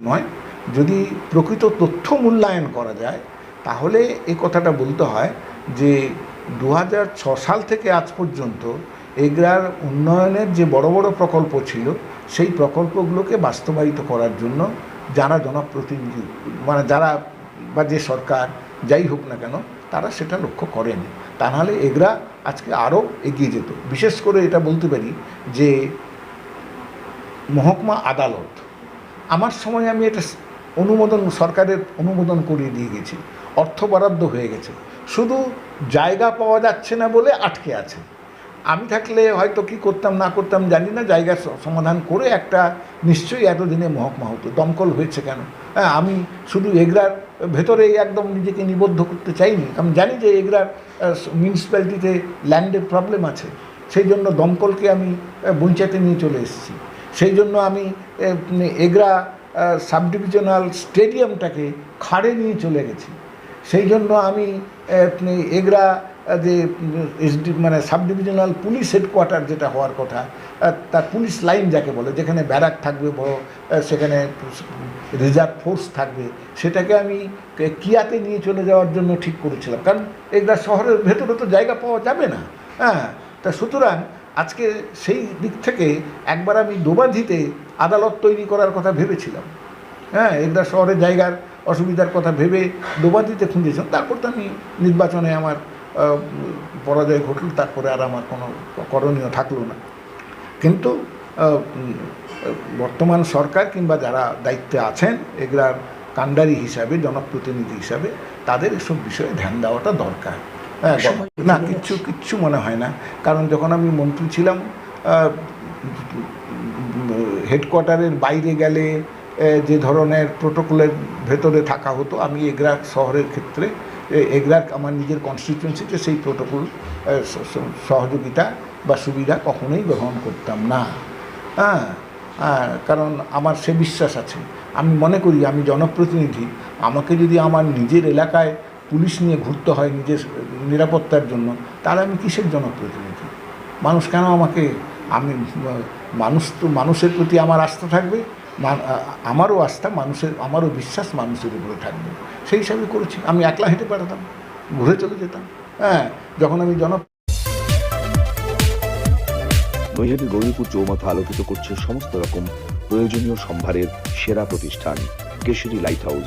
নয়। যদি প্রকৃত তথ্য মূল্যায়ন করা যায়, তাহলে এই কথাটা বলতে হয় যে দু সাল থেকে আজ পর্যন্ত এগ্রার উন্নয়নের যে বড় বড় প্রকল্প ছিল, সেই প্রকল্পগুলোকে বাস্তবায়িত করার জন্য যারা জনপ্রতিনিধি মানে যারা বা যে সরকার, যাই হোক না কেন, তারা সেটা লক্ষ্য করেনি। তা নাহলে এগরা আজকে আরও এগিয়ে যেত। বিশেষ করে এটা বলতে পারি যে মহকুমা আদালত আমার সময় আমি এটা অনুমোদন, সরকারের অনুমোদন করিয়ে দিয়ে গেছি। অর্থ বরাদ্দ হয়ে গেছে। শুধু জায়গা পাওয়া যাচ্ছে না বলে আটকে আছে। আমি থাকলে হয়তো কি করতাম, না করতাম জানি না, জায়গা সমাধান করে একটা নিশ্চয়ই এতদিনে মহকমা হতো। দমকল হয়েছে কেন? হ্যাঁ আমি শুধু এগরার ভেতরে একদম নিজেকে নিবদ্ধ করতে চাইনি। আমি জানি যে এগরার মিউনিসিপ্যালিটিতে ল্যান্ডের প্রবলেম আছে। সেই জন্য দমকলকে আমি বঞ্চাতে নিয়ে চলে এসেছি। সেই জন্য আমি এগরা সাব ডিভিশনাল স্টেডিয়ামটাকে খাড়ে নিয়ে চলে গেছি। সেই জন্য আমি এগরা যে মানে সাব ডিভিশনাল পুলিশ হেডকোয়ার্টার যেটা হওয়ার কথা তার পুলিশ লাইন যাকে বলে, যেখানে ব্যারাক থাকবে বড় সেখানে রিজার্ভ ফোর্স থাকবে, সেটাকে আমি কিয়াতে নিয়ে চলে যাওয়ার জন্য ঠিক করেছিলাম। কারণ এগরা শহরের ভেতরে তো জায়গা পাওয়া যাবে না। হ্যাঁ তা সুতরাং আজকে সেই দিক থেকে একবার আমি দোবাধিতে আদালত তৈরি করার কথা ভেবেছিলাম। হ্যাঁ এগরা শহরের জায়গার অসুবিধার কথা ভেবে দোবাদিতে খুঁজেছিলাম। তারপর তো আমি নির্বাচনে আমার পরাজয় ঘটল, তারপরে আর আমার কোনো করণীয় থাকল না। কিন্তু বর্তমান সরকার কিংবা যারা দায়িত্বে আছেন, এগুলার কাণ্ডারি হিসাবে, জনপ্রতিনিধি হিসাবে, তাদের এসব বিষয়ে ধ্যান দেওয়াটা দরকার। হ্যাঁ না কিচ্ছু কিচ্ছু মনে হয় না। কারণ যখন আমি মন্ত্রী ছিলাম হেডকোয়ার্টারের বাইরে গেলে যে ধরনের প্রোটোকলের ভেতরে থাকা হতো আমি এগরা শহরের ক্ষেত্রে এগরার আমার নিজের কনস্টিটিউয়েন্সিতে সেই প্রোটোকল সহযোগিতা বা সুবিধা কখনোই গ্রহণ করতাম না। হ্যাঁ, কারণ আমার সে বিশ্বাস আছে। আমি মনে করি আমি জনপ্রতিনিধি আমাকে যদি আমার নিজের এলাকায় পুলিশ নিয়ে ঘুরতে হয় নিজের নিরাপত্তার জন্য তাহলে আমি কিসের জনপ্রতিনিধি মানুষ কেন আমাকে, আমি মানুষ তো, মানুষের প্রতি আমার আস্থা থাকবে? আমারও আস্থা, মানুষের, আমারও বিশ্বাস মানুষের উপরে থাকবে। সেই হিসাবে করেছি। আমি একলা হেঁটে বেড়াতাম, ঘুরে চলে যেতাম। হ্যাঁ যখন আমি জন নৈহাটি গৌরীপুর চৌমাথা আলোকিত করছে সমস্ত রকম প্রয়োজনীয় সম্ভারের সেরা প্রতিষ্ঠান, কেশরী লাইট হাউস